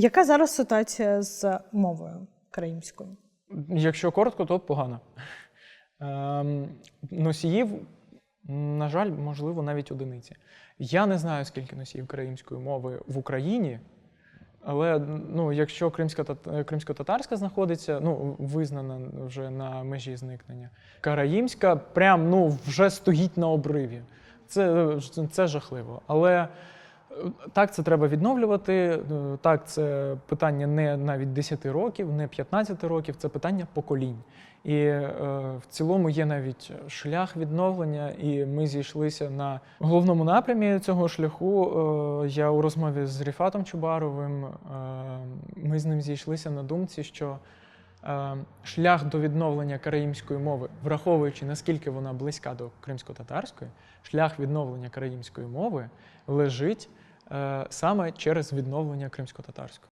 Яка зараз ситуація з мовою кримською? Якщо коротко, то погано. Ем, носіїв, на жаль, можливо, навіть одиниці. Я не знаю, скільки носіїв кримської мови в Україні, але ну, якщо кримсько-татарська знаходиться, ну, визнана вже на межі зникнення, караїмська прям ну, вже стоїть на обриві. Це, це жахливо. Але так, це треба відновлювати. Е, Так, це питання не навіть 10 років, не 15 років, це питання поколінь. І е, в цілому є навіть шлях відновлення, і ми зійшлися на головному напрямі цього шляху. Е, я у розмові з Ріфатом Чубаровим. Е, ми з ним зійшлися на думці, що шлях до відновлення караїмської мови, враховуючи наскільки вона близька до кримсько-татарської, шлях відновлення караїмської мови лежить е, саме через відновлення кримсько-татарської.